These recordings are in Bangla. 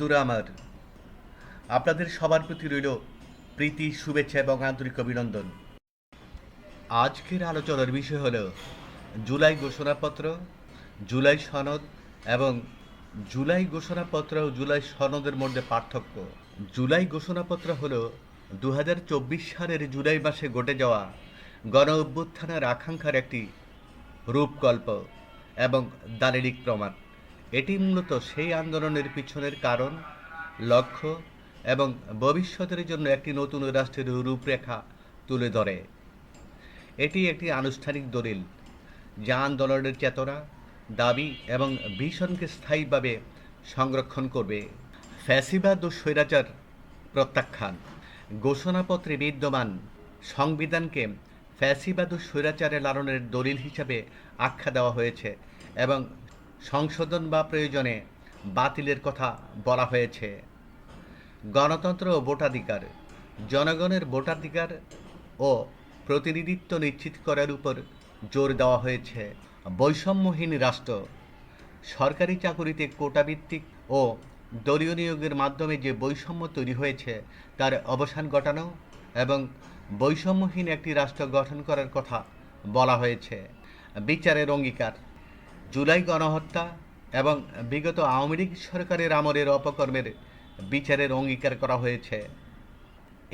বন্ধুরা আমার, আপনাদের সবার প্রতি রইল প্রীতি, শুভেচ্ছা এবং আন্তরিক অভিনন্দন। আজকের আলোচনার বিষয় হল জুলাই ঘোষণাপত্র, জুলাই সনদ এবং জুলাই ঘোষণাপত্র ও জুলাই সনদের মধ্যে পার্থক্য। জুলাই ঘোষণাপত্র হল দু হাজার চব্বিশ সালের জুলাই মাসে ঘটে যাওয়া গণ অভ্যুত্থানের আকাঙ্ক্ষার একটি রূপকল্প এবং দালিলিক প্রমাণ। এটি মূলত সেই আন্দোলনের পিছনের কারণ, লক্ষ্য এবং ভবিষ্যতের জন্য একটি নতুন রাষ্ট্রের রূপরেখা তুলে ধরে। এটি একটি আনুষ্ঠানিক দলিল, যা আন্দোলনের চেতনা, দাবি এবং ভীষণকে স্থায়ীভাবে সংরক্ষণ করবে। ফ্যাসিবাদ ও স্বৈরাচার প্রত্যাখ্যান, ঘোষণাপত্রে বিদ্যমান সংবিধানকে ফ্যাসিবাদ ও স্বৈরাচারে লালনের দলিল হিসাবে আখ্যা দেওয়া হয়েছে এবং সংশোধন বা প্রয়োজনে বাতিলের কথা বলা হয়েছে। গণতন্ত্র ও ভোটাধিকার, জনগণের ভোটাধিকার ও প্রতিনিধিত্ব নিশ্চিত করার উপর জোর দেওয়া হয়েছে। বৈষম্যহীন রাষ্ট্র, সরকারি চাকুরিতে কোটাভিত্তিক ও দলীয় নিয়োগের মাধ্যমে যে বৈষম্য তৈরি হয়েছে, তার অবসান ঘটানো এবং বৈষম্যহীন একটি রাষ্ট্র গঠন করার কথা বলা হয়েছে। বিচারের অঙ্গীকার জুলাই গণহত্যা এবং বিগত আওয়ামী লীগ সরকারের আমলের অপকর্মের বিচারের অঙ্গীকার করা হয়েছে।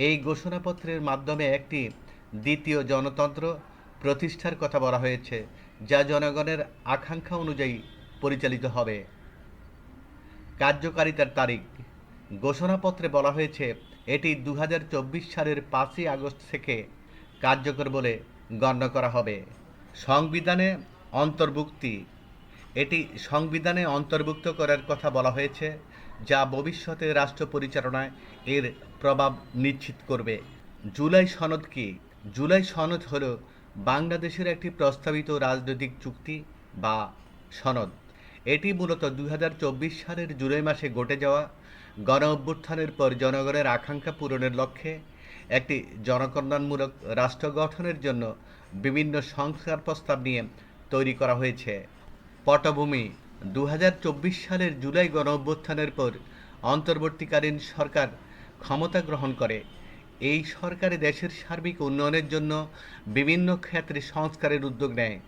এই ঘোষণাপত্রের মাধ্যমে একটি দ্বিতীয় জনতন্ত্র প্রতিষ্ঠার কথা বলা হয়েছে, যা জনগণের আকাঙ্ক্ষা অনুযায়ী পরিচালিত হবে। কার্যকারিতার তারিখ। ঘোষণাপত্রে বলা হয়েছে, এটি দু হাজার চব্বিশ সালের পাঁচই আগস্ট থেকে কার্যকর বলে গণ্য করা হবে। সংবিধানে অন্তর্ভুক্তি এটি সংবিধানে অন্তর্ভুক্ত করার কথা বলা হয়েছে, যা ভবিষ্যতে রাষ্ট্র পরিচালনায় এর প্রভাব নিশ্চিত করবে। জুলাই সনদ কি? জুলাই সনদ হল বাংলাদেশের একটি প্রস্তাবিত রাজনৈতিক চুক্তি বা সনদ। এটি মূলত দু হাজার চব্বিশ সালের জুলাই মাসে ঘটে যাওয়া গণ অভ্যুত্থানের পর জনগণের আকাঙ্ক্ষা পূরণের লক্ষ্যে একটি জনকল্যাণমূলক রাষ্ট্র গঠনের জন্য বিভিন্ন সংস্কার প্রস্তাব নিয়ে তৈরি করা হয়েছে। পটভূমি। দু হাজার চব্বিশ সালের জুলাই গণ অভ্যুত্থানের পর অন্তর্বর্তীকালীন সরকার ক্ষমতা গ্রহণ করে। এই সরকারে দেশের সার্বিক উন্নয়নের জন্য বিভিন্ন ক্ষেত্রে সংস্কারের উদ্যোগ নেয়।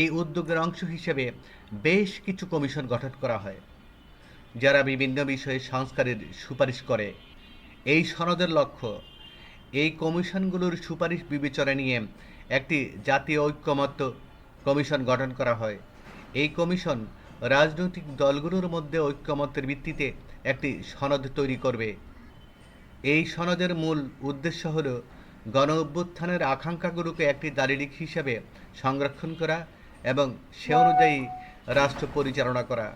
এই উদ্যোগের অংশ হিসেবে বেশ কিছু কমিশন গঠন করা হয়, যারা বিভিন্ন বিষয়ে সংস্কারের সুপারিশ করে। এই সনদের লক্ষ্য, এই কমিশনগুলোর সুপারিশ বিবেচনা নিয়ে একটি জাতীয় ঐক্যমত্য কমিশন গঠন করা হয়। এই কমিশন রাজনৈতিক দলগুলোর মধ্যে ঐক্যমত্যের ভিত্তিতে একটি সনদ তৈরি করবে। এই সনদের মূল উদ্দেশ্য হল গণ অভ্যুত্থানের আকাঙ্ক্ষাগুলোকে একটি দালিলিক হিসাবে সংরক্ষণ করা এবং সে অনুযায়ী রাষ্ট্র পরিচালনা করা।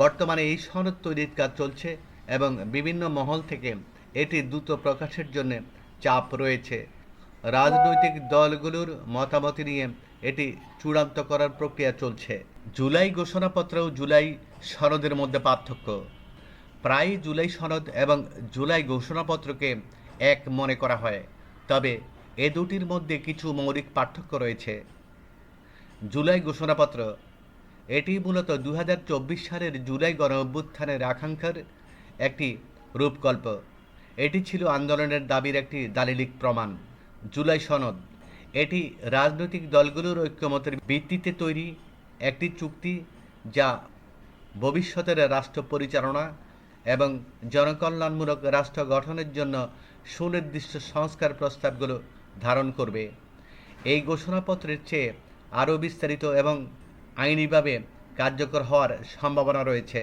বর্তমানে এই সনদ তৈরির কাজ চলছে এবং বিভিন্ন মহল থেকে এটি দ্রুত প্রকাশের জন্য চাপ রয়েছে। রাজনৈতিক দলগুলোর মতামত নিয়ে এটি চূড়ান্ত করার প্রক্রিয়া চলছে। জুলাই ঘোষণাপত্র ও জুলাই সনদের মধ্যে পার্থক্য। প্রায় জুলাই সনদ এবং জুলাই ঘোষণাপত্রকে এক মনে করা হয়, তবে এ দুটির মধ্যে কিছু মৌলিক পার্থক্য রয়েছে। জুলাই ঘোষণাপত্র, এটি মূলত দু হাজার চব্বিশ সালের জুলাই গণ অভ্যুত্থানের আকাঙ্ক্ষার একটি রূপকল্প। এটি ছিল আন্দোলনের দাবির একটি দালিলিক প্রমাণ। জুলাই সনদ, এটি রাজনৈতিক দলগুলোর ঐক্যমতের ভিত্তিতে তৈরি একটি চুক্তি যা ভবিষ্যতের রাষ্ট্র পরিচালনা এবং জনকল্যাণমূলক রাষ্ট্র গঠনের জন্য সুনির্দিষ্ট সংস্কার প্রস্তাবগুলো ধারণ করবে। এই ঘোষণাপত্রের চেয়ে আরও বিস্তারিত এবং আইনিভাবে কার্যকর হওয়ার সম্ভাবনা রয়েছে।